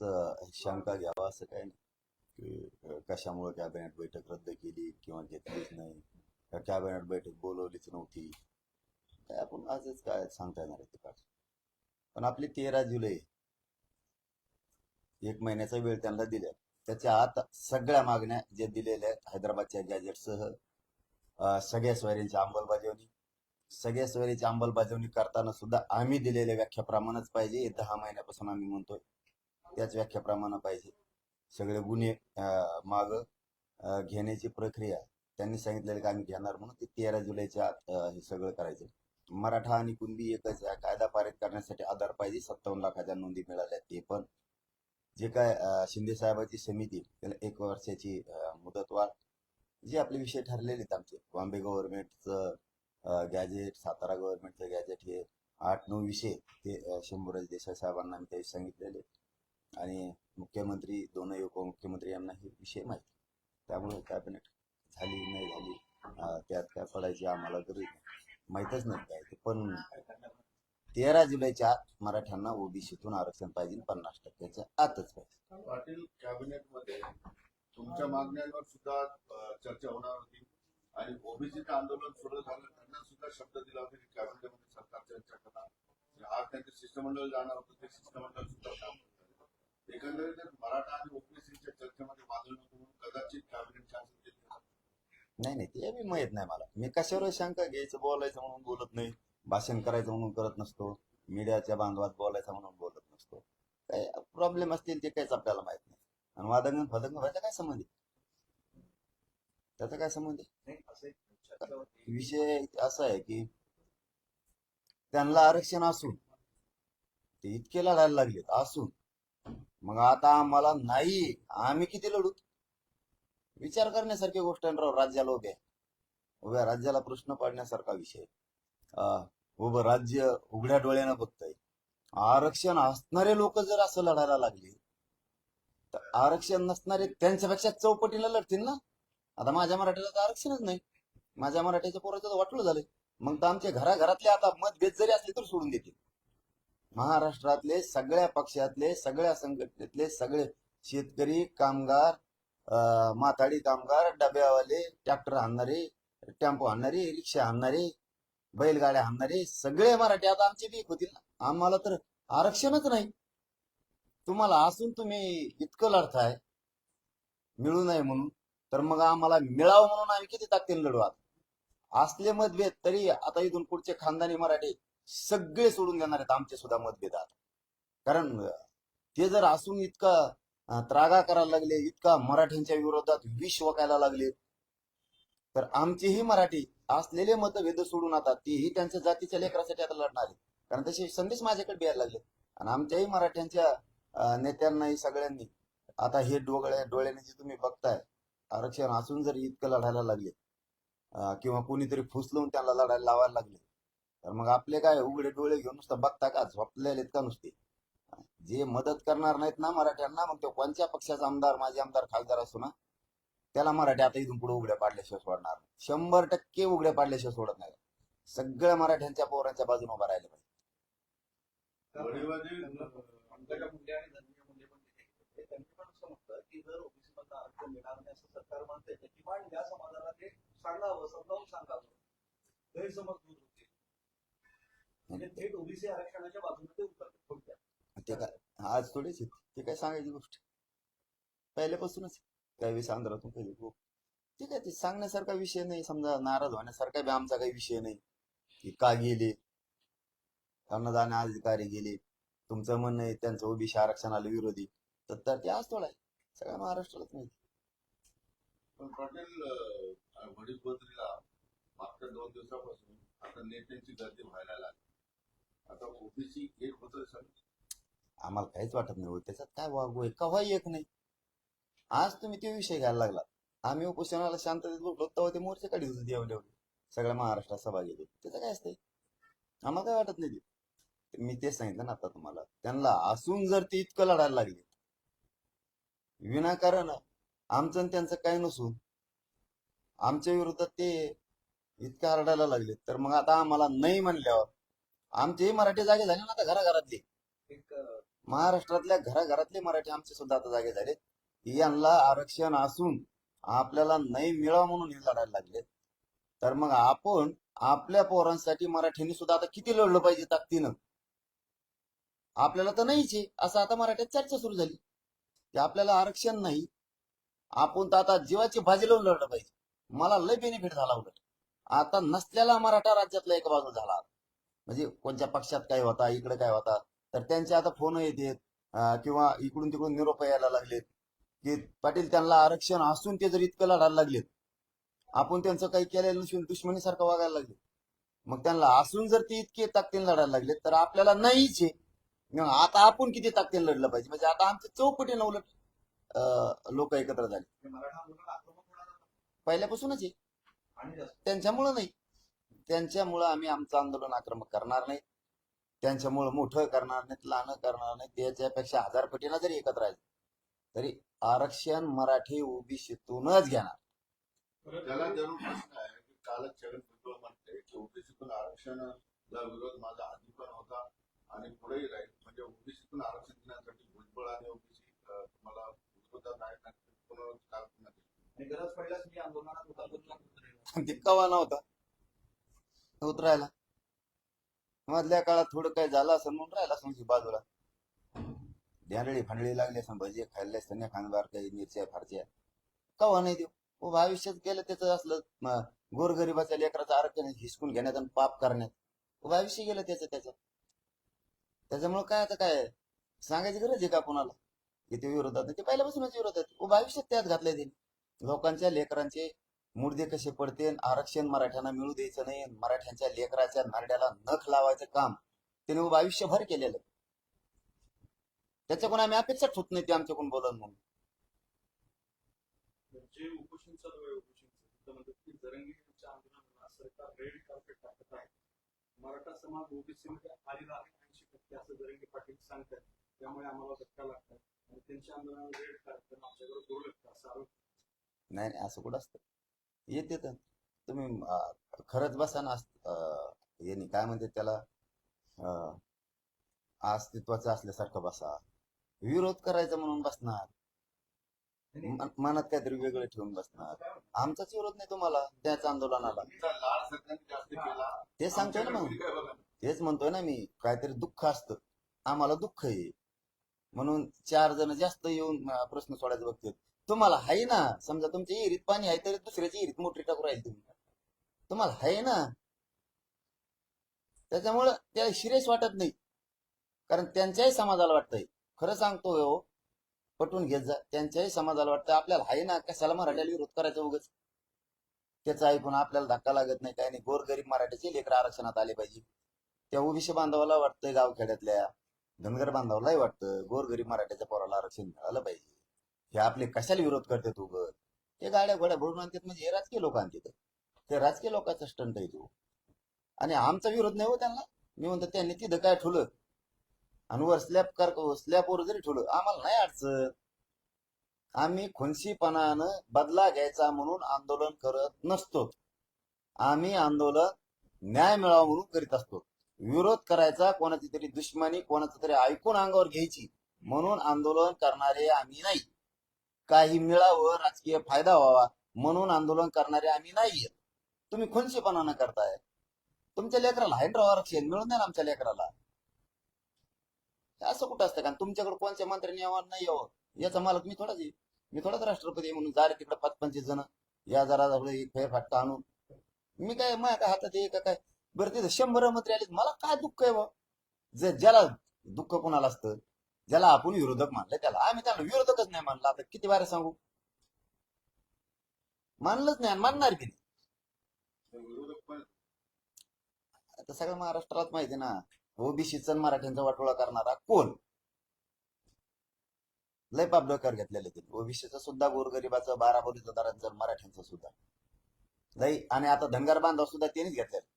शंका घ्यावा असं काही नाही. की कशामुळे कॅबिनेट बैठक रद्द केली किंवा घेतलीच नाही? का कॅबिनेट बैठक बोलवलीच नव्हती? काय आपण आजच काय सांगता येणार आहे ते पण आपली तेरा जुलै एक महिन्याचा वेळ त्यांना दिल्या. त्याच्या आत सगळ्या मागण्या जे दिलेल्या आहेत हैदराबादच्या गॅजेटसह सगळ्या स्वारींची अंमलबजावणी सगळ्या स्वारीची अंमलबजावणी करताना सुद्धा आम्ही दिलेल्या व्याख्याप्रमाणेच पाहिजे. हे दहा महिन्यापासून आम्ही म्हणतोय. त्याच व्याख्याप्रमाणे पाहिजे. सगळे गुन्हे माग घेण्याची प्रक्रिया त्यांनी सांगितलेलं की आम्ही घेणार म्हणून ते तेरा जुलैच्या आत हे सगळं करायचं. मराठा आणि कुणबी एकच कायदा पारित करण्यासाठी आधार पाहिजे सत्तावन्न लाखाच्या नोंदी मिळाल्या ते पण. जे काय शिंदे साहेबांची समिती त्याला एक वर्षाची मुदतवाढ जे आपले विषय ठरलेले आहेत आमचे. बॉम्बे गव्हर्नमेंटचं गॅजेट सातारा गव्हर्नमेंटचं गॅजेट हे आठ नऊ विषय ते शंभूराज देसाई साहेबांना आम्ही त्यावेळी सांगितलेले आणि मुख्यमंत्री दोनही उपमुख्यमंत्री यांना हे विषय माहिती. त्यामुळे कॅबिनेट झाली नाही झाली त्यात काय पडायची आम्हाला तरी माहीतच नाही काय ते पण तेरा जुलैच्या आत मराठ्यांना ओबीसीतून आरक्षण पाहिजे पन्नास टक्क्याच्या आतच पाहिजे. पाटील कॅबिनेटमध्ये तुमच्या मागण्यांवर सुद्धा चर्चा होणार होती. आणि ओबीसीचं आंदोलन सुरू झालं त्यांना सुद्धा शब्द दिला होता की कॅबिनेटमध्ये सरकार चर्चा करणार आज त्यांचं शिष्टमंडळ जाणार होतं ते शिष्टमंडळ सुद्धा एकंदरीत मराठा आणि ओबीसीच्या चर्चेमध्ये वादळ नको म्हणून कदाचित कॅबिनेटच्या असं केलं नाही नाही ते बी माहीत नाही मला. मी कशावर शंका घ्यायचं बोलायचं म्हणून बोलत नाही. भाषण करायचं म्हणून करत नसतो. मीडियाच्या बांधवात बोलायचं म्हणून बोलत नसतो. काय प्रॉब्लेम असतील ते काहीच आपल्याला माहीत नाही. आणि वादंगण फदंगण व्हायचा काय संबंध आहे? त्याचा काय संबंध? विषय असा आहे की त्यांना आरक्षण असून ते इतके लढायला लागलेत असून मग आता आम्हाला नाही आम्ही किती लढू? विचार करण्यासारखी गोष्ट आहे राव राज्याला उभ्या उभ्या राज्याला प्रश्न पाडण्यासारखा विषय उभं राज्य उघड्या डोळ्यानं बघतय. आरक्षण असणारे लोक जर असं लढायला लागले तर आरक्षण नसणारे त्यांच्यापेक्षा चौपटीला लढतील ना? आता माझ्या मराठीला तर आरक्षणच नाही. माझ्या मराठीच्या पोराचं वाटलं झालं मग तर आमच्या घराघरातले आता मतभेद जरी असले तर सोडून देतील. महाराष्ट्रातले सगळ्या पक्षातले सगळ्या संघटनेतले सगळे शेतकरी कामगार अं, माथाडी कामगार डब्यावाले ट्रॅक्टर आणणारे टेम्पो आणणारे रिक्षा आणणारे बैलगाड्या आणणारे सगळे मराठी आता आमचे पीक होतील आम्हाला तर आरक्षणच नाही. तुम्हाला असून तुम्ही इतकं लढताय मिळू नये म्हणून तर मग आम्हाला मिळावं म्हणून आम्ही किती ताकदीने लढू असले मतभेद तरी आता इथून पुढचे खानदानी मराठी सगळे सोडून देणार आहेत आमचे सुद्धा मतभेद कारण ते जर असून इतका त्रागा करायला लागले इतका मराठ्यांच्या विरोधात विष वकायला लागले तर आमचेही मराठी असलेले मतभेद सोडून आता तेही त्यांच्या जातीच्या लेकरासाठी आता लढणार आहेत. कारण तसे संदेश माझ्याकडे द्यायला लागले. आणि आमच्याही मराठ्यांच्या नेत्यांनाही सगळ्यांनी आता हे डोळे डोळ्याने जे तुम्ही बघताय आरक्षण असून जर इतकं लढायला लागले किंवा कोणीतरी फुसलून त्यांना लढायला लावायला लागले तर मग आपले काय उघडे डोळे घेऊन नुसतं बघता का? झोपलेले का नुसते? जे मदत करणार नाहीत ना मराठ्यांना मग तो कोणत्या पक्षाचा आमदार? माझे आमदार खासदार असो ना? त्याला मराठी आता इथून पुढे उघड्या पाडल्याशिवाय सोडणार. शंभर टक्के उघड्या पाडल्याशिवाय सोडत नाही. सगळ्या मराठ्यांच्या पोरांच्या बाजूने उभा राहिले पाहिजे. म्हणजे थेट ओबीसी आरक्षणाच्या बाजूने ते उतरले थोडक्यात. ते काय आज थोडेच आहेत. ते काय सांगायची गोष्ट? पहिल्यापासूनच काही वेळेस आंध्रातून काही लोक ठीक आहे ते सांगण्यासारखा विषय नाही. समजा नाराज होण्यासारखा बी आमचा काही विषय नाही. की का गेले? अन्नदान अधिकारी गेले. तुमचं म्हणणं आहे त्यांचं ओबीसी आरक्षणाला विरोधी. तर तर ते आज थोडा आहे. सगळ्या महाराष्ट्रालाच माहिती पण पाटील अ, वडीलबद्रीला मागच्या दोन दिवसापासून आता नेत्यांची गर्दी व्हायला लागली. आता ओबीसी एक होत आम्हाला काहीच वाटत नाही. त्याच्यात काय वागू आहे एक नाही. आज तुम्ही ते विषय घ्यायला लागला आम्ही उपोषणाला शांततेत बसलो तेव्हा ते मोर्चे काढी होते देवले सगळ्या महाराष्ट्रात सभा घेते त्याचं काय असतंय? आम्हाला काय वाटत नाही ते? मी तेच सांगितलं ना आता तुम्हाला. त्यांना असून जर ते इतकं लढायला लागले विनाकारण आमचं आणि त्यांचं काय नसून आमच्या विरोधात ते इतकं हरडायला लागले. तर मग आता आम्हाला नाही म्हणल्यावर आमचेही मराठी जागे झाले ना आता घराघरातले. महाराष्ट्रातल्या घराघरातले मराठी आमचे सुद्धा आता जागे झाले. यांना आरक्षण असून आपल्याला नाही मिळावं म्हणून हे लढायला लागले. तर मग आपण आपल्या पोरांसाठी मराठ्यांनी सुद्धा आता किती लढलं पाहिजे ताकदीनं? आपल्याला तर नाहीच असं आता मराठ्यात चर्चा सुरू झाली. की आपल्याला आरक्षण नाही. आपण तर आता जीवाची भाजी लावून लढलं पाहिजे. मला लय बेनिफिट झाला उलट. आता नसलेला मराठा राज्यातला एक बाजू झाला. म्हणजे कोणत्या पक्षात काय होता इकडे काय होता तर त्यांचे आता फोन येतात किंवा इकडून तिकडून निरोप यायला लागलेत की पाटील त्यांना आरक्षण असून ते जर इतकं लढायला लागलेत आपण त्यांचं काही केलेलं नसून दुश्मनीसारखं वागायला लागले मग त्यांना असून जर ते इतके ताकदीने लढायला लागले तर आपल्याला नाहीच आहे. आता आपण किती ताकदीने लढलं पाहिजे? म्हणजे आता आमचे चौपटीनं उलट लोक एकत्र झाले. आहे. पहिल्यापासूनच आहे. त्यांच्यामुळं नाही. त्यांच्यामुळं आम्ही आमचं आंदोलन आक्रमक करणार नाही. त्यांच्यामुळं मोठं करणार नाही लहान करणार नाही त्याच्यापेक्षा हजार पटीनं जरी एकत्र राहिले तरी आरक्षण मराठी ओबीसीतूनच घेणार. त्याला धरून प्रश्न आहे की कालच छगन भुजबळ म्हणते की ओबीसीतून आरक्षणाला विरोध माझा आधी पण होता आणि पुढेही राहील. म्हणजे ओबीसीतून आरक्षण देण्यासाठी भुजबळ आणि ओबीसी येईल. आणि गरज पडल्यास मी आंदोलनात उतरेल. ते कवा नव्हता होत राहिला. मधल्या काळात थोडं काय झालं असं म्हणून राहिला समजी बाजूला. ध्यानळी फांडळी लागली असं भजी खाल्ले असताना खांदबार काही मिरच्या फारच्या. कवा नाही देऊ? हो, भविष्यात गेलं त्याचं असलं गोरगरिबाच्या लेकराचं आरक्षण हिसकून घेण्यात आणि पाप करण्यात. हो, भविष्य गेलं त्याचं त्याचं. त्याच्यामुळे काय आता काय? सांगायची गरज आहे का कोणाला? की ते विरोधात ते पहिल्यापासूनच विरोधात हो, भविष्यात त्यात घातले ते लोकांच्या लेकरांचे मुर्दे कसे पडते आरक्षण मराठ्यांना मिळू द्यायचं नाही. मराठ्यांच्या लेकराच्या नारड्याला नख लावायचं काम त्याने उभं आयुष्यभर केलेलं. त्याच्याकडून आम्ही अपेक्षाच होत नाही ते आमच्याकडून बोलत म्हणून. मराठा समाज ओबीसी मध्ये आलेला आहे. ऐंशी टक्के असं जरंगी पाटील सांगतात. त्यामुळे आम्हाला धक्का लागतात आणि त्यांच्या आंदोलनाला रेड कार्पेट आमच्याकडे दुर्लक्ष असा आरोप. नाही नाही असं कुठं असतं? येते तर तुम्ही खरंच बसा ना हे नाही काय म्हणते त्याला? अस्तित्वाचं असल्यासारखं बसा. विरोध करायचा म्हणून बसणार. मनात काहीतरी वेगळं ठेवून बसणार? आमचाच विरोध नाही तुम्हाला त्याच आंदोलनाला. ते सांगतोय ना मग. तेच म्हणतोय ना मी काहीतरी दुःख असतं. आम्हाला दुःख आहे. म्हणून चार जण जास्त येऊन प्रश्न सोडायचे बघतात. तुम्हाला आहे ना? समजा तुमच्या इहिरीत पाणी आहे तरी दुसऱ्याची इहिरीत मोटरी टाकू राहील तुम्ही. तुम्हाला आहे ना? त्याच्यामुळं त्या शिरेश वाटत नाही. कारण त्यांच्याही समाजाला वाटतंय. खरं सांगतो हो पटवून घेत जा. त्यांच्याही समाजाला वाटतं आपल्याला आहे ना? कशाला मराठ्याला विरोध करायचा उगाच? त्याचं ऐकून आपल्याला धक्का लागत नाही काही नाही. गोरगरीब मराठ्याचे लेकर आरक्षणात आले पाहिजे. त्या ओबीसी बांधवाला वाटतंय गावखेड्यातल्या. धनगर बांधवलाही वाटतं. गोरगरीब मराठ्याच्या पोराला आरक्षण मिळालं पाहिजे. हे आपले कशाला विरोध करतात उगत ते गाड्या घोड्या भरून आणतात म्हणजे हे राजकीय लोक आणतात. ते राजकीय लोकांचा स्टंट आहे तो. आणि आमचा विरोध नाही हो त्यांना. मी म्हणतो त्यांनी तिथं काय ठेवलं? आणि वर स्लॅब कर स्लॅबवर जरी ठेवलं आम्हाला नाही अडचण. आम्ही खुनशीपणानं बदला घ्यायचा म्हणून आंदोलन करत नसतो. आम्ही आंदोलन न्याय मिळावा म्हणून करीत असतो. विरोध करायचा कोणाची तरी दुश्मनी कोणाचं तरी ऐकून अंगावर घ्यायची. म्हणून आंदोलन करणारे आम्ही नाही. काही मिळावं राजकीय फायदा व्हावा म्हणून आंदोलन करणारे आम्ही नाहीये तुम्ही खुनशीपणानं करताय. तुमच्या लेकराला हायड्रो आरक्षण मिळून द्या ना आमच्या लेकराला. असं कुठं असतं कारण तुमच्याकडे कोणत्या मंत्र्यांनी यावं नाही यावं? याचा मालक मी थोडाच आहे. मी थोडाच राष्ट्रपती म्हणून जा रे तिकडे पाच पंचवीस जण. या जरा एक फेरफाटका आणून. मी काय माझ्या काय हातात आहे का काय? बरं तिथं शंभर मंत्री आले मला काय दुःख आहे बा जर ज्याला दुःख कोणाला असतं ज्याला आपण विरोधक मानलं त्याला. आम्ही त्याला विरोधकच नाही मानलं. आता किती वारे सांगू? मानलंच नाही मानणार की नाही. आता सगळ्या महाराष्ट्रालाच माहिती आहे ना. ओबीसीचा मराठ्यांचा वाटोळा करणारा कोण? लय पाप डोक्यावर घेतलेले ते. ओबीसीचा सुद्धा गोरगरिबाचं बारा बोलीचं दरांचं मराठ्यांचं सुद्धा. लय आणि आता धनगर बांधव सुद्धा त्यांनीच घेतलेले.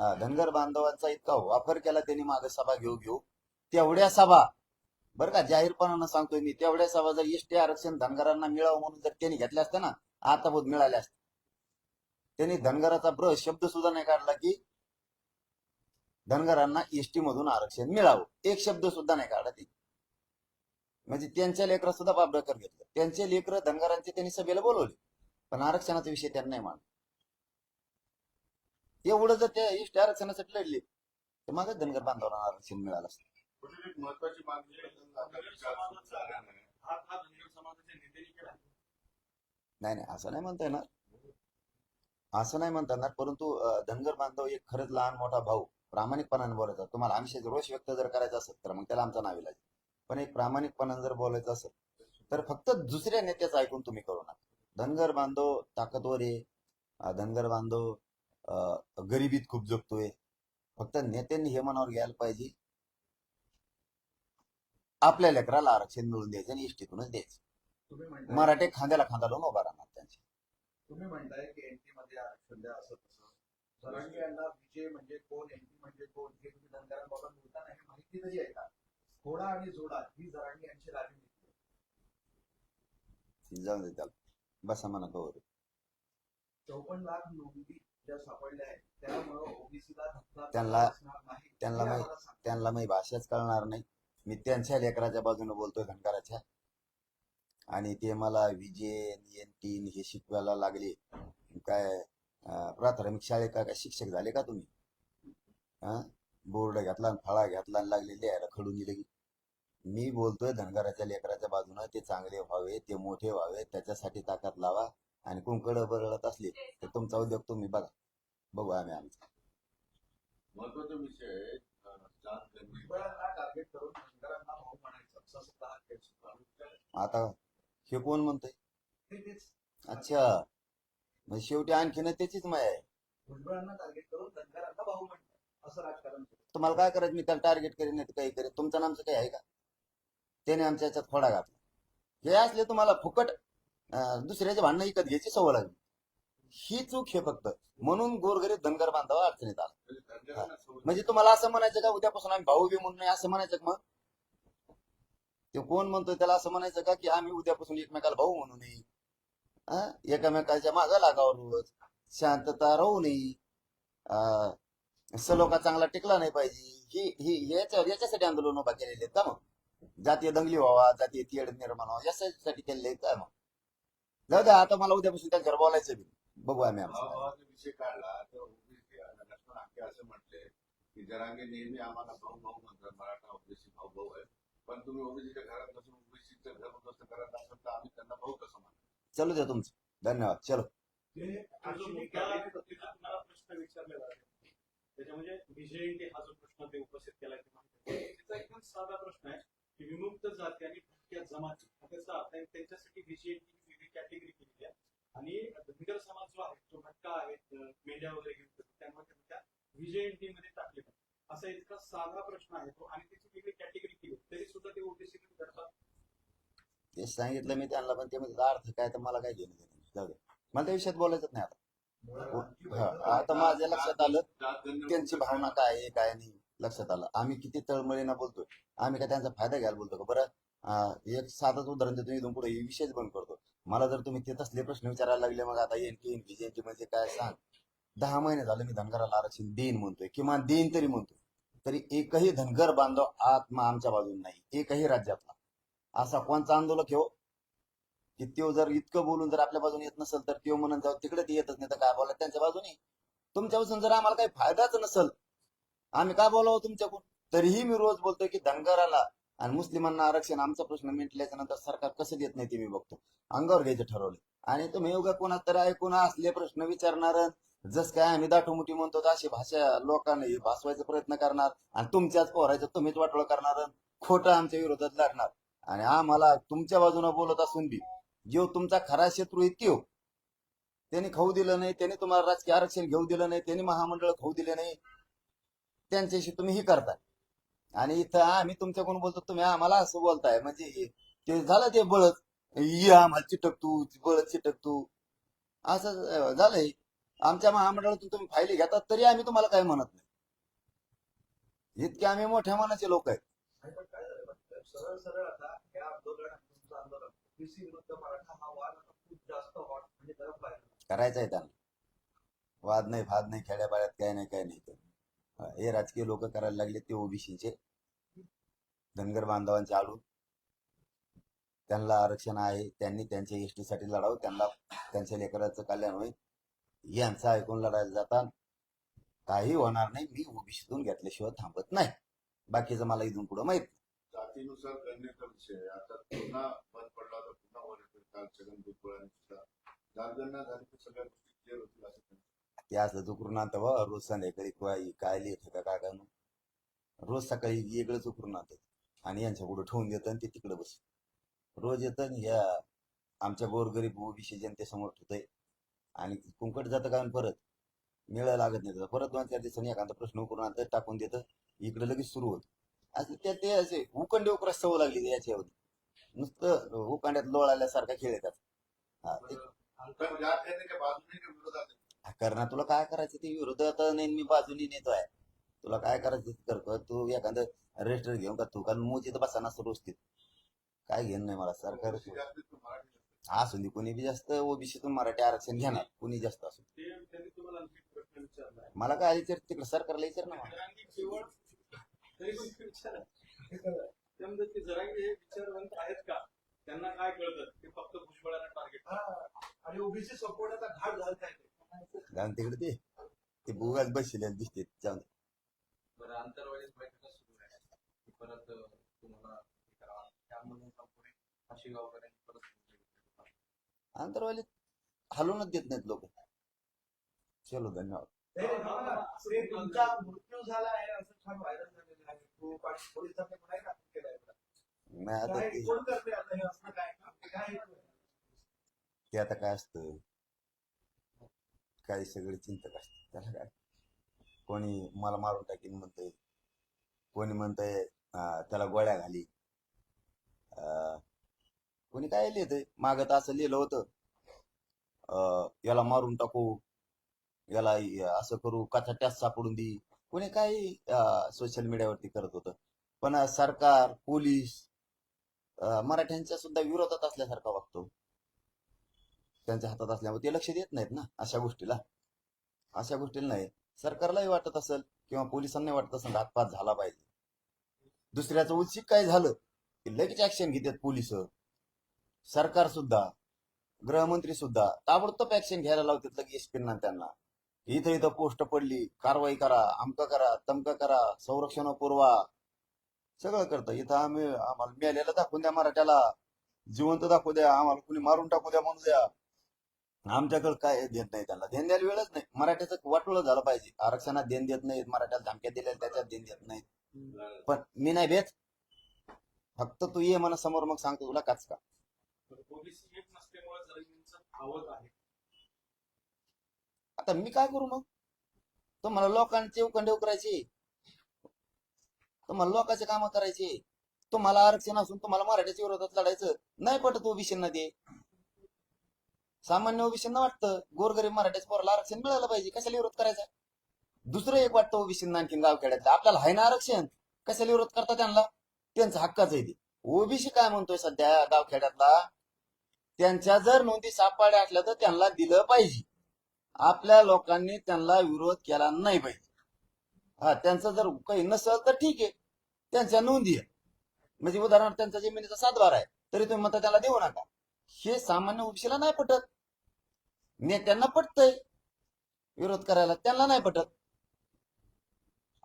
हा धनगर बांधवांचा इतका वापर केला त्यांनी मागे सभा घेऊ घेऊ. तेवढ्या सभा बरं का जाहीरपणानं सांगतोय मी तेवढ्या सभा जर एसटी आरक्षण धनगरांना मिळावं म्हणून जर त्यांनी घेतल्या असत्या ना आता बहुत मिळाल्या असत्या. त्यांनी धनगराचा ब्र शब्द सुद्धा नाही काढला की धनगरांना एसटी मधून आरक्षण मिळावं. एक शब्द सुद्धा नाही काढला ते म्हणजे त्यांच्या लेकरा सुद्धा बाबडकर घेतलं. त्यांचे लेकर धनगरांचे त्यांनी सभेला बोलवले. पण आरक्षणाचा विषय त्यांना नाही मानला एवढं जर त्या इष्ट आरक्षणासाठी लढले तर मग धनगर बांधवांना आरक्षण मिळालं असतं. महत्वाची नाही नाही असं नाही म्हणता येणार. असं नाही म्हणता येणार परंतु धनगर बांधव एक खरंच लहान मोठा भाऊ प्रामाणिकपणाने बोलायचा. तुम्हाला आमच्या रोष व्यक्त जर करायचा असेल तर मग त्याला आमचा नाव इलाज पण एक प्रामाणिकपणाने जर बोलायचं असेल तर फक्त दुसऱ्या नेत्याचं ऐकून तुम्ही करू नका. धनगर बांधव ताकदवर आहे. धनगर बांधव गरिबीत खूप जगतोय. फक्त नेत्यांनी हे मनावर घ्यायला पाहिजे. आपल्या लेकराला आरक्षण मिळून द्यायचं आणि इष्टीतूनच द्यायचं. मराठे खांद्याला खांदा लावून उभा राहणार त्यांचे. तुम्ही म्हणताय की एनटी मध्ये आरक्षण द्या असं तसं. जरांगे यांना विजय म्हणजे कोण एनटी म्हणजे कोण हे तुम्ही धनगरांबाबत बोलताना हे माहिती नाही आहे का? थोडा आणि जोडा ही जरांगे यांची राजनीती दे त्याला. बसा म्हणा कवर. चौपन्न लाख नोंदी आहेत. त्यामुळे ओबीसीला त्यांना- नाही. त्यांना. त्यांना मी भाषाच कळणार नाही. मी त्यांच्या लेकराच्या बाजूने बोलतोय धनगराच्या. आणि ते मला विजेन एन तीन हे शिकवायला लागले. काय प्राथमिक शाळेत का काय शिक्षक झाले का तुम्ही? हा बोर्ड घेतला आणि फळा घेतला आणि लागले लिहायला खडून दिले की मी बोलतोय धनगराच्या लेकराच्या बाजूने ते चांगले व्हावे ते मोठे व्हावे त्याच्यासाठी ताकद लावा. आणि कुंकड बरळत असले तर तुमचा उद्योग तुम्ही बघा. बघू आम्ही आमचा. महत्त्वाचा विषय. आता हे कोण म्हणतंय? अच्छा. म्हणजे शेवटी आणखीन त्याचीच माय आहे. तुम्हाला काय करायचं? मी त्याला टार्गेट करेन नाही काही करेन. तुमचं नामचं काही आहे का? त्याने आमच्या याच्यात खोडा घातला. हे असले तुम्हाला फुकट दुसऱ्याचे भांडणं विकत घ्यायची सवय लागली. ही चूक हे फक्त. म्हणून गोरगरीब धनगर बांधवा अडचणीत आला. म्हणजे तुम्हाला असं म्हणायचं का उद्यापासून आम्ही भाऊ बी म्हणून असं म्हणायचं का मग? ते कोण म्हणतोय त्याला असं म्हणायचं का की आम्ही उद्यापासून एकमेकाला भाऊ म्हणू नये. एकमेकाच्या मागं लागावं रोज शांतता राहू नये. अं, सलोखा चांगला टिकला नाही पाहिजे. ही ही याच्या याच्यासाठी आंदोलन उभा केलेले आहेत का मग? जातीय दंगली व्हावा जातीय तीड निर्माण व्हावा याच्यासाठी केलेले आहेत का मग? जाऊ द्या आता मला उद्यापासून त्यांच्यावर बोलायचं बी. बघू आम्ही आमचं. भावाभावाचा विषय काढला तर ओबीसी लक्ष्मण आखे असं म्हटले की जरांगे नेहमी आम्हाला भाऊ भाऊ म्हणतात मराठा ओबीसी भाऊ भाऊ आहे. पण तुम्ही ओबीसीच्या घरात बसून ओबीसीचं घर उद्ध्वस्त करत असाल तर आम्ही त्यांना भाऊ कसं म्हणतो चलू द्या तुमचं. धन्यवाद. चलो. हा जो मुद्दा आहे, तुम्हाला प्रश्न विचारलेला आहे. त्याच्यामध्ये विजयंती हा जो प्रश्न ते उपस्थित केला माहिती आहे. त्याचा एकदम साधा प्रश्न आहे की विमुक्त जाती आणि भटक्या जमाती. त्याचा अर्थ आहे त्यांच्यासाठी कॅटेगरी केलेली आहे. आणि धनगर समाज जो आहे तो भटका आहे अं, मेंढ्या वगैरे घेऊन फिरतो, त्यामुळे त्या विजयंती मध्ये टाकले पाहिजे असा इतका साधा प्रश्न आहे तो आणि त्याची वेगळी कॅटेगरी केली तरी सुद्धा ते ओबीसी करतात. ते सांगितलं मी त्यांना पण ते म्हणजे अर्थ काय तर मला काय घेणं जाऊ दे. मला त्या विषयात बोलायचं नाही आता. आता माझ्या लक्षात आलं त्यांची भावना काय आहे काय नाही लक्षात आलं. आम्ही किती तळमळीनं बोलतोय. आम्ही काय त्यांचा फायदा घ्यायला बोलतो का? बरं एक साधाच उदाहरण देतो इथून पुढे विषयच बंद करतो. मला जर तुम्ही ते तसले प्रश्न विचारायला लागले मग आता एनकी एनकी जयंती म्हणजे काय सांग? दहा महिने झाले मी धनगराला आरक्षण देईन म्हणतोय किमान देईन तरी म्हणतोय. तरी एकही धनगर बांधव आत्मा आमच्या बाजून नाही एकही राज्यातला. असा कोणचा आंदोलक हो? की त्यो जर इतकं बोलून जर आपल्या बाजून येत नसेल तर त्यो म्हणून जाऊ तिकडे ते येतच नाही तर काय बोला त्यांच्या बाजूने? तुमच्यापासून जर आम्हाला काही फायदाच नसेल आम्ही काय बोलावं तुमच्याकडून? तरीही मी रोज बोलतोय की धनगराला आणि मुस्लिमांना आरक्षण आमचा प्रश्न मिटल्याच्या नंतर सरकार कसं देत नाही ते मी बघतो. अंगावर घ्यायचं ठरवलं. आणि तुम्ही योगा कोणा तरी ऐकून असले प्रश्न विचारणार जस काय आम्ही दाठोमुठी म्हणतो अशी भाषा लोकांना भासवायचा प्रयत्न करणार आणि तुमच्याच पोहरायचं तुम्हीच वाटोळ करणार खोटं आमच्या विरोधात लढणार. आणि आम्हाला तुमच्या बाजूने बोलत असून बी जो तुमचा खरा शत्रू आहे त्यो त्यांनी खाऊ दिलं नाही त्यांनी तुम्हाला राजकीय आरक्षण घेऊ दिलं नाही त्यांनी महामंडळ खाऊ दिले नाही त्यांच्याशी तुम्ही ही करता. आणि इथं आम्ही तुमच्याकडून बोलतो तुम्ही आम्हाला असं बोलताय. म्हणजे हे- ते झालं ते बळत ये आम्हाला चिटक तू बळत चिटक तू. असं झालंय. आमच्या महामंडळातून तुम्ही फायली घेतात तरी आम्ही तुम्हाला काय म्हणत नाही. इतके आम्ही मोठ्या मनाचे लोक आहेत. आणि पण काय झालं माहितीये? सरळ सरळ आता या आंदोलन तुमचं आंदोलन ओबीसी विरुद्ध मराठा हा वाद आता खूप जास्त हॉट म्हणजे गरम पाहिजे करायचं आहे त्यांना. वाद नाही फाद नाही खेड्यापाड्यात काय नाही काय नाही. हे राजकीय लोक करायला लागले ते ओबीसीचे. धनगर बांधवांचे आडून त्यांना आरक्षण आहे. त्यांनी त्यांच्या एसटीसाठी लढावं. त्यांना त्यांच्या लेकराचं कल्याण होईल. यांचं ऐकून लढायला जाता काही होणार नाही. मी ओबीसीतून घेतल्याशिवाय थांबत नाही. बाकीचं मला इथून पुढे माहीत जातीनुसार करण्याचा विषय आता पुन्हा बंद पडला पुन्हा वर काल छगन भुजबळ यांनी सुद्धा झाली सगळ्या गोष्टी क्लिअर होतील असं ते असलं चुकरून आणतं बा रोज संध्याकाळी काय काय लिहित का काय काय रोज सकाळी वेगळं झुकरून आणतात आणि यांच्या पुढे ठेवून देतात आणि ते तिकडे बस रोज येतं ह्या आमच्या गोरगरीब ओबीसी जनतेसमोर ठेवतंय. आणि कुंकट जातं कारण परत? मेळा लागत नाही परत दोन चार दिवसांनी एखादा प्रश्न करून आणतं टाकून देतं इकडे लगेच सुरू होत. असं त्या ते असे उकंडे उकरा सवय लागली याच्यावर. नुसतं उकांड्यात लोळाल्यासारखा खेळ येतात हा ते आहे. करणार? तुला काय करायचं? ते विरोधात नाही मी बाजूनी नेतोय. तुला काय करायचं? ते कर कर. तू एखादं रजिस्टर घेऊन का तू? कारण मोची तर बसा नसतो रोजतीत काय घेणं नाही मला? सरकार आहे, असू दे. कोणी बी जास्त ओबीसीतून मराठी आरक्षण घेणार. कोणी जास्त असू आहे. मला काय विचार तिकडे सरकारला विचार ना मला. जरांगी केवळ तरी पण ते विचारा त्यामध्ये ते जरांगी हे विचारवंत आहेत का? त्यांना काय कळतं? ते फक्त भुजबळाला टार्गेट हा. आणि ओबीसी सपोर्टाचा घाट झाला आहे जाऊन तिकडे ते ते बुगाच बसले दिसते जाऊन. दे. बरं आंतरवालीच बैठका सुरू आहे ती परत तुम्हाला हे करावं. लागेल. त्यामधून संपूर्ण फाशी गावकऱ्यांनी परत आंतरवाली हलवूनच देत नाहीत लोक. चलो धन्यवाद. ते तुमचा मृत्यू झाला आहे असं छान व्हायरल झालेलं आहे. खूप आणि पोलिसांनी गुन्हा दाखल केलाय नाही आता काय ते कोण करते आता हे? असं काय काय ते आता काय असतं? काही सगळे चिंतक असतात. त्याला काय? कोणी मला मारून टाकीन म्हणतंय. कोणी म्हणतंय त्याला गोळ्या घाली. अं, कोणी काय लिहितंय? मागत असं लिहिलं होतं. अं, याला मारून टाकू. याला असं करू. कथा टॅस सापडून दे. कोणी काही सोशल मीडियावरती करत होतं. पण सरकार पोलीस मराठ्यांच्या सुद्धा विरोधात असल्यासारखा वागतो. त्यांच्या हातात असल्यामुळे ते लक्ष देत नाहीत ना अशा गोष्टीला. अशा गोष्टीला नाही. सरकारलाही वाटत असेल किंवा पोलिसांनाही वाटत असेल घातपात झाला पाहिजे. दुसऱ्याचं उचित काय झालं? की लगेच ऍक्शन घेतात पोलीस. सरकार सुद्धा गृहमंत्री सुद्धा ताबडतोब ऍक्शन घ्यायला लावतात लगेच एसपींना त्यांना. इथं इथं पोस्ट पडली कारवाई करा अमक करा तमक करा संरक्षण पुरवा. सगळं करतं. इथं आम्ही आम्हाला मिळालेलं दाखवून द्या मराठ्याला. जिवंत दाखवू द्या आम्हाला कुणी मारून टाकू द्या म्हणू द्या. आमच्याकडे काय देत नाही त्यांना देण द्यायला वेळच नाही. मराठ्याचं वाटोळं झालं पाहिजे. आरक्षणात देण देत नाहीत मराठ्याला धमक्या दिल्या त्याच्यात देण देत नाहीत. पण मी नाही भेट. फक्त तू ये मला समोर मग सांगतो तुला काच का. आता मी काय करू मग? तुम्हाला लोकांचे उकंडे करायचे तुम्हाला लोकांचे काम करायचे. तुम्हाला आरक्षण असून तुम्हाला मराठ्याच्या विरोधात लढायचं. नाही पटत ओबीसींना ते सामान्य ओबीसींना वाटतं गोरगरीब मराठ्याच्या पोराला आरक्षण मिळालं पाहिजे. कशाला विरोध करायचा? दुसरं एक वाटतं ओबीसींना आणखीन गावखेड्यातलं. आपल्याला आहे ना आरक्षण? कशाला विरोध करता त्यांना? त्यांचा हक्काच आहे ते. ओबीसी काय म्हणतोय सध्या गावखेड्यातला? त्यांच्या जर नोंदी सापड्या असल्या तर त्यांना दिलं पाहिजे. आपल्या लोकांनी त्यांना विरोध केला नाही पाहिजे. हा त्यांचं जर काही नसेल तर ठीक आहे. त्यांच्या नोंदी आहे. म्हणजे उदाहरणार्थ त्यांचा जमिनीचा सातबार आहे. तरी तुम्ही म्हणता त्याला देऊ नका. हे सामान्य उपशीला नाही पटत. नेत्यांना पटतय. विरोध करायला त्यांना नाही पटत.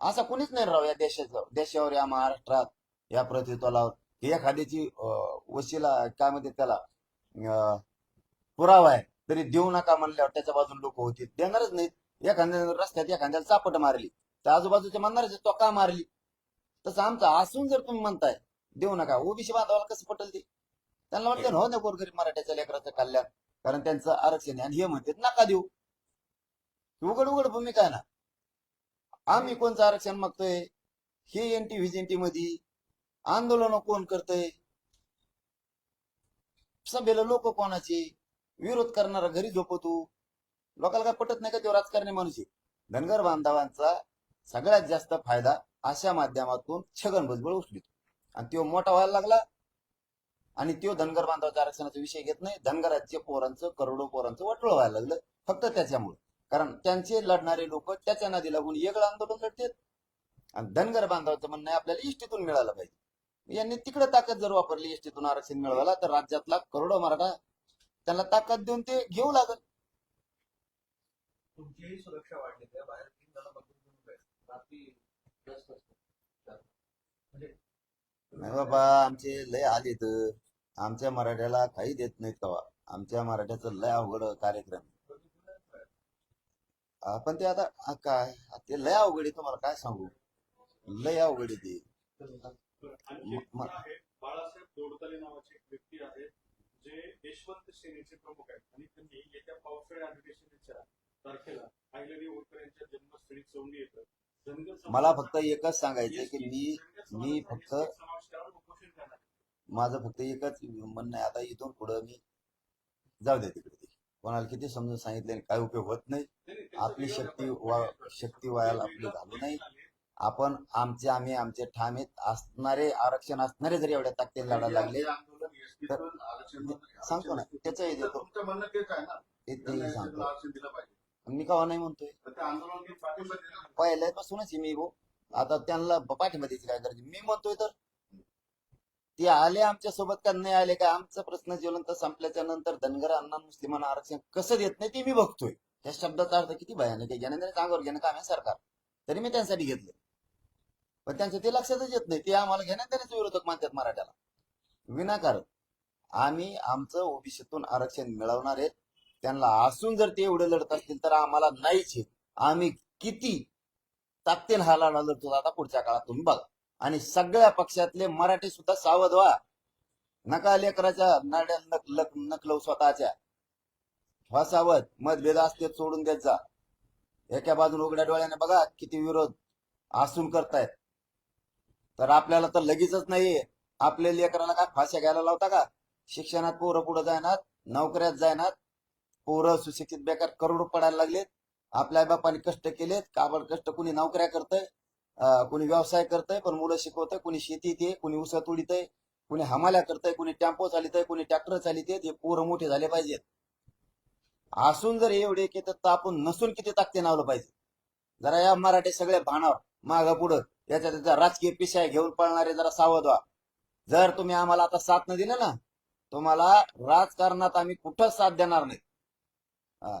असा कोणीच नाही राव या देशाचं देशावर या महाराष्ट्रात या प्रतित्वाला एखाद्याची अं, वशिला काय म्हणते त्याला अं, पुरावा आहे. तरी देऊ नका म्हणल्यावर त्याच्या बाजून लोक होती देणारच नाहीत. एखाद्या रस्त्यात एखाद्याला चापट मारली तर आजूबाजूच्या म्हणणारच तो का मारली? तसं आमचं असून जर तुम्ही म्हणताय देऊ नका. ओबीसी बांधवाला कसं पटेल ते? त्यांना वाटतं ना, हो ना गोरगरीब मराठ्याच्या लेकराचं कल्याण कारण त्यांचं आरक्षण आणि हे म्हणतात नका देऊ. उघड उघड भूमिका आहे ना. आम्ही कोणचं आरक्षण मागतोय? हे एनटी व्हिजेंटी मध्ये आंदोलन कोण करतय? सभेला लोक कोणाचे? विरोध करणारा घरी झोपतो. लोकांना काय पटत नाही का तो राजकारणी माणूस धनगर बांधवांचा सगळ्यात जास्त फायदा अशा माध्यमातून छगन भुजबळ उचलितो. आणि तो मोठा व्हायला लागला आणि तो धनगर बांधवाच्या आरक्षणाचा विषय घेत नाही. धनगराच्या पोरांचं करोडो पोरांचं वाटोळ व्हायला लागलं. फक्त त्याच्यामुळे. कारण त्यांचे लढणारे लोक त्याच्या नदी लागून वेगळं आंदोलन लढतात आणि धनगर बांधवाचं म्हणणं आपल्याला इष्टीतून मिळालं पाहिजे. यांनी तिकडे ताकद जर वापरली एसटीतून आरक्षण मिळवायला तर राज्यातला करोडो मराठा त्यांना ताकद देऊन ते घेऊ लागल. तुमचीही सुरक्षा वाढली त्या बाहेर तीन जण बघून बाबा आमचे लय आलेत. आमच्या मराठ्याला काही देत नाहीत कवा. आमच्या मराठ्याचं लय अवघड कार्यक्रम हा, पण ते आता हा काय? ते लय अवघड आहे. तुम्हाला काय सांगू? लय अवघड आहे ते. आणखी एक म- आहे बाळासाहेब दोडतले नावाचे एक व्यक्ती आहेत जे यशवंत सेनेचे प्रमुख आहेत. आणि त्यांनी येत्या पावसाळी अधिवेशनाच्या तारखेला अहिल्यादेवी होळकर यांच्या जन्मस्थळी चौंडी येतं. धनगर समाज- मला फक्त एकच सांगायचं की मी मी फक्त समावेश करून उपोषण करणार आहे. माझं फक्त एकच म्हणणं आहे. आता इथून पुढं मी जाऊ दे तिकडे. कोणाला किती समजून सांगितले काय उपयोग होत नाही. नाही, नाही, त्यांचा आपली शक्ती. वा शक्ती वायाला आपली घालू नये. आपण आमचे आम्ही आमचे ठामेत असणारे आरक्षण असणारे जरी एवढ्या ताकदीने लढायला लागले आरक्षण सांगतो ना त्याचंही तर देतो. सांगतो. मी कवा नाही म्हणतोय. तर पहिल्यापासूनच मी भाऊ. आता त्यांना पाठिंबा द्यायची काय गरज मी म्हणतोय तर ते आले आमच्यासोबत का नाही आले? का आमचा प्रश्न ज्वलंत संपल्याच्या नंतर धनगर अण्णा मुस्लिमांना आरक्षण कसं देत नाही ते मी बघतोय. त्या शब्दाचा अर्थ किती भयानक आहे. ज्ञानेंद्र अंगावर घेणं काम आहे सरकार. तरी मी त्यांसाठी घेतलं. पण त्यांचं ते लक्षातच येत नाही. ते आम्हाला घेण्यात विरोधक मानतात मराठ्याला. विनाकारण आम्ही आमचं ओबीसीतून आरक्षण मिळवणार आहेत. त्यांना असून जर ते एवढे लढत असतील तर आम्हाला नाहीच आम्ही किती ताकदीन हा लढा लढतो आता पुढच्या काळात तुम्ही बघा. आणि सगळ्या पक्षातले मराठी सुद्धा सावध व्हा. नका लेकराच्या नाड्या नक नकलव स्वतःच्या. व्हा सावध. मतभेद असते सोडून देत जा. एका बाजून उघड्या डोळ्याने बघा किती विरोध असून करतायत. तर आपल्याला तर लगेचच नाहीये आपल्या लेकराला काय फाश्या घ्यायला लावता का? शिक्षणात पोरं पुढे जायनात नोकऱ्यात जायनात. पोरं सुशिक्षित बेकार करोड पडायला लागलेत. आपल्या बापाने कष्ट केलेत. काबड कष्ट कुणी नोकऱ्या करतय? कुणी व्यवसाय करतय पण मुलं शिकवत कुणी शेती ते कुणी ऊस तोडीतय कुणी हमाल्या करतय कुणी टेम्पो आहे कुणी ट्रॅक्टर चालितय हे पोरं मोठे झाले पाहिजेत. असून जर एवढे की तर आपण नसून किती ताकते नावलं पाहिजे. जरा या मराठी सगळ्या भानावर माग पुढं याच्या त्याच्या राजकीय पिशाय घेऊन पळणारे जरा सावध व्हा. जर तुम्ही आम्हाला आता साथ न दिलं ना तुम्हाला राजकारणात आम्ही कुठंच साथ देणार नाही. हा.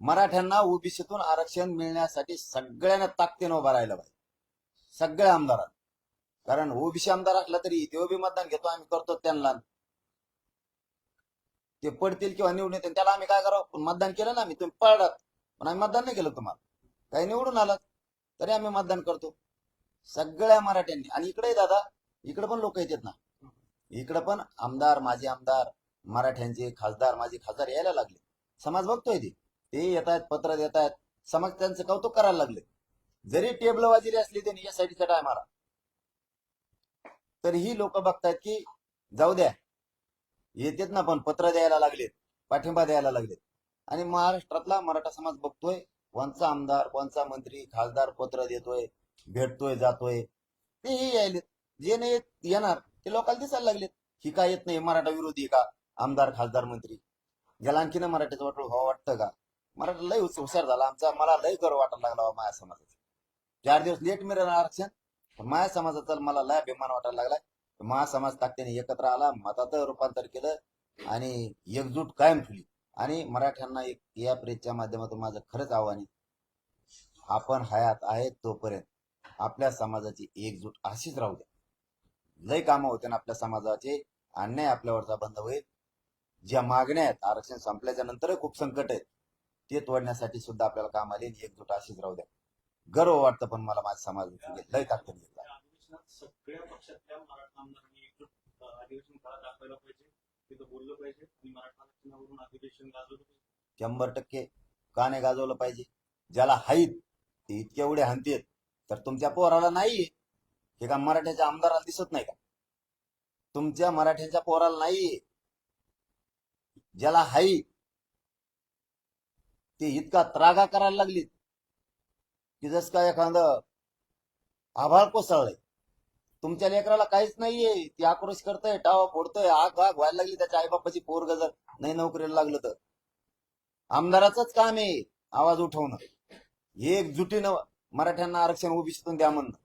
मराठ्यांना ओबीसीतून आरक्षण मिळण्यासाठी सगळ्यांना ताकदीनं उभा राहिलं पाहिजे. सगळ्या आमदारांना. कारण ओबीसी आमदार असला तरी ते बी मतदान घेतो आम्ही करतो त्यांना. ते पडतील किंवा निवडून येतील त्याला आम्ही काय करावं? पण मतदान केलं ना आम्ही तुम्ही पळात पण आम्ही मतदान नाही केलं तुम्हाला. काही निवडून आलात तरी आम्ही मतदान करतो. सगळ्या मराठ्यांनी. आणि इकडे दादा इकडे पण लोक येतात ना. इकडे पण आमदार माजी आमदार मराठ्यांचे खासदार माजी खासदार यायला लागले. समाज बघतोय ते. ते येत आहेत पत्र देत आहेत समाज त्यांचं कौतुक करायला लागले. जरी टेबल वाजिरी असली त्यांनी या साईडच्या टायमाला तर ही लोक बघतायत की जाऊ द्या. येतेत ना पण पत्र द्यायला लागलेत पाठिंबा द्यायला लागलेत. आणि महाराष्ट्रातला मराठा समाज बघतोय कोणचा आमदार कोणचा मंत्री खासदार पत्र देतोय भेटतोय जातोय. तेही यायलेत. जे नाही येणार ते लोकांना दिसायला लागलेत. ही काय येत नाही मराठा विरोधी का? आमदार खासदार मंत्री. ज्याला आणखीन मराठीचं वाटलं व्हावं वाटतं का? मला लय हुशार झाला. आमचा मला लय गर्व वाटायला लागला माया समाजाचा. चार दिवस लेट मिळालं आरक्षण माया माझ्या समाजाचा मला लय अभिमान वाटायला लागलाय. महासमाज समाज ताकदीने एकत्र आला मतात रूपांतर केलं आणि एकजूट कायम ठेवली. आणि मराठ्यांना एक या प्रेसच्या माध्यमातून माझं खरंच आव्हान आपण हयात आहेत तोपर्यंत आपल्या समाजाची एकजूट अशीच राहू द्या. लय कामं होते ना आपल्या समाजाचे अन्याय आपल्यावरचा बंद होईल. ज्या मागण्या आहेत आरक्षण संपल्याच्या नंतर खूप संकट आहेत. ते तोडण्यासाठी सुद्धा आपल्याला काम आले. एकजूट अशीच राहू द्या. गर्व वाटतं पण मला माझ्या समाजाची. लय ताकद घेतला सगळ्या पक्षातल्या मराठा आमदारांनी एकजूट अधिवेशन काळात दाखवायला पाहिजे. तिथं बोललं पाहिजे आणि मराठा आरक्षणावरून अधिवेशन गाजवलं पाहिजे. शंभर टक्के का नाही गाजवलं पाहिजे. ज्याला हाईत ते इतके एवढे हानतेत तर तुमच्या पोराला नाही हे का मराठ्याच्या आमदाराला दिसत नाही का? तुमच्या मराठ्याच्या पोराला नाही ज्याला हाई ते इतका त्रागा करायला लागलीत की जस का एखादं आभाळ कोसळलंय. तुमच्या लेकराला काहीच नाहीये. ती आक्रोश करतय टावा फोडतोय आग आग व्हायला लागली त्याच्या आईबापाची पोर गजर नाही नोकरीला लागलं तर. आमदाराचंच काम आहे आवाज उठवणं. एकजुटीनं मराठ्यांना आरक्षण ओबीसीतून द्या म्हणणं.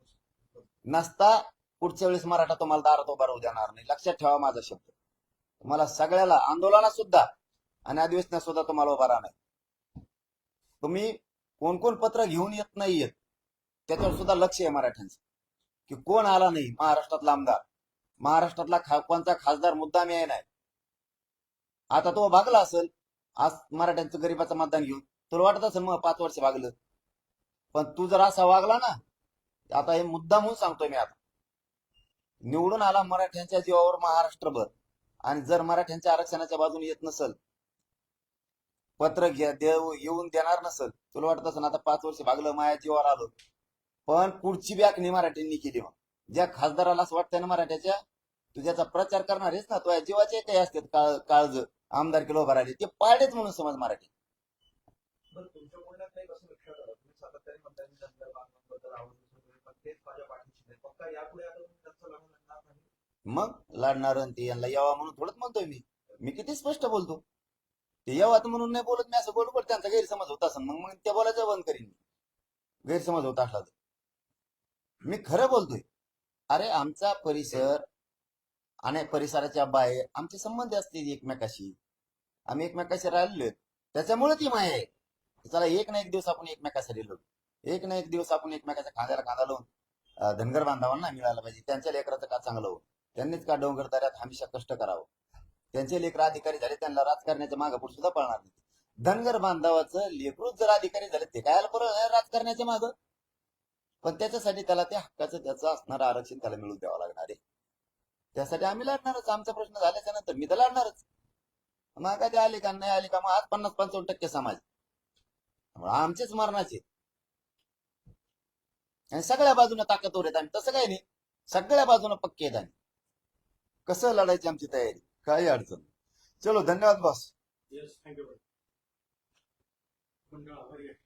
नसता पुढच्या वेळेस मराठा तुम्हाला दारात उभा राहू देणार नाही. लक्षात ठेवा माझा शब्द. तुम्हाला सगळ्याला आंदोलनात सुद्धा आणि अधिवेशनात सुद्धा तुम्हाला उभा राहणार. तुम्ही कोण कोण पत्र घेऊन येत नाही येत त्याच्यावर सुद्धा लक्ष आहे मराठ्यांचं. की कोण आला नाही? महाराष्ट्रातला आमदार. महाराष्ट्रातला खा कोणता खासदार मुद्दा मी आहे नाही. आता तो भागला असेल आज मराठ्यांचं गरीबाचं मतदान घेऊन. तुला वाटत असेल मग पाच वर्ष भागलं. पण तू जर असा वागला ना आता हे मुद्दा म्हणून सांगतोय मी आता. निवडून आला मराठ्यांच्या जीवावर महाराष्ट्रभर. आणि जर मराठ्यांच्या आरक्षणाच्या बाजूने येत नसल पत्र घ्या देव येऊन देणार नसल तुला वाटत असेल आता पाच वर्ष भागलं माया जीवावर आलो. पण पुढची बॅकनी मराठ्यांनी केली मग. ज्या खासदाराला असं वाटतंय ना मराठ्याच्या तू ज्याचा प्रचार करणार आहेस ना तो जीवाचे काही असतात काळ काळज आमदार किलो भरायले ते पाडेच म्हणून समज मराठी. नाही. नाही नाही? मग लढणार आणि ते यांना यावा म्हणून थोडंच म्हणतोय मी. मी किती स्पष्ट बोलतो. ते येवात म्हणून नाही बोलत मी असं बोलू पण त्यांचा गैरसमज होत असं मग मग त्या बोलायचं बंद करीन मी. गैरसमज होत असला तर. मी खरं बोलतोय. अरे आमचा परिसर आणि परिसराच्या बाहेर आमचे संबंध असतील एकमेकाशी. आम्ही एकमेकाशी राहिलेलो त्याच्यामुळे ती माया आहे. चला एक ना एक दिवस आपण एकमेकासाठी लढू. एक ना एक दिवस आपण एकमेकाच्या खांद्याला खांदा लावून धनगर बांधवांना मिळायला पाहिजे. त्यांच्या लेकराचं का चांगलं हो त्यांनीच का डोंगर दऱ्यात हमेशा कष्ट करावं? त्यांचे लेकर अधिकारी झाले त्यांना राजकारण्याच्या मागे सुद्धा पळणार नाही. धनगर बांधवाचं लेकरूच जर अधिकारी झाले ते काय बरोबर राजकारण्याच्या माग? पण त्याच्यासाठी त्याला त्या हक्काचं त्याचं असणारं आरक्षण त्याला मिळून द्यावं लागणार आहे. त्यासाठी आम्ही लढणारच. आमचा प्रश्न झाल्याच्यानंतर मी तर लढणारच. मग काय ते आले का नाही आले का मग आज पन्नास पंचावन्न टक्के समाज. आमचेच मरणाचे. आणि सगळ्या बाजूने ताकदवर येत आणि तसं काही नाही. सगळ्या बाजूने पक्के येत आणि. कसं लढायची आमची तयारी? काही अडचण नाही. चलो धन्यवाद बॉस येस थँक्यू मंडळ आभारी आहे.